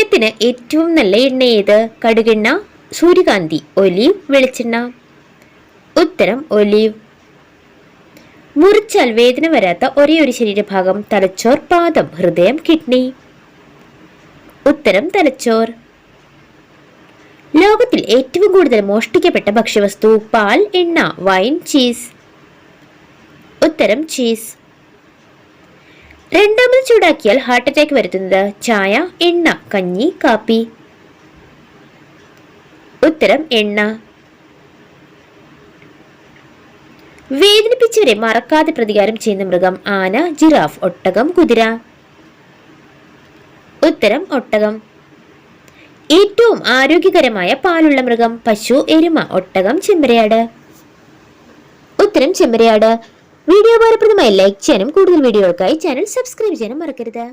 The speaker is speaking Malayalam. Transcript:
ഹൃദയത്തിന് ഏറ്റവും നല്ല എണ്ണ ഏത്? കടുകെണ്ണ സൂര്യകാന്തി ഒലീവ് വെളിച്ചെണ്ണ. ഉത്തരം ഒലീവ്. മുറിച്ചാൽ വേദന വരാത്ത ഒരേ ഒരു ശരീരഭാഗം തലച്ചോർ പാദം ഹൃദയം കിഡ്നി. ഉത്തരം തലച്ചോർ. ലോകത്തിൽ ഏറ്റവും കൂടുതൽ മോഷ്ടിക്കപ്പെട്ട ഭക്ഷ്യവസ്തു പാൽ എണ്ണ വൈൻ ചീസ്. ഉത്തരം ചീസ്. രണ്ടാമത് ചൂടാക്കിയാൽ ഹാർട്ട് അറ്റാക്ക് വരുത്തുന്നത് ചായ എണ്ണ കഞ്ഞി കാപ്പി. ഉത്തരം എണ്ണ. വേദനിപ്പിച്ചവരെ മറക്കാതെ പ്രതികാരം ചെയ്യുന്ന മൃഗം ആന ജിറാഫ് ഒട്ടകം കുതിര. ഉത്തരം ഒട്ടകം. ഏറ്റവും ആരോഗ്യകരമായ പാലുള്ള മൃഗം പശു എരുമ ഒട്ടകം ചെമ്മരയാട് ഉത്തരം ചെമ്മരയാട് വീഡിയോ ഉപകാരപ്രദമായി ലൈക്ക് ചെയ്യാനും കൂടുതൽ വീഡിയോകൾക്കായി ചാനൽ സബ്സ്ക്രൈബ് ചെയ്യാനും മറക്കരുത്.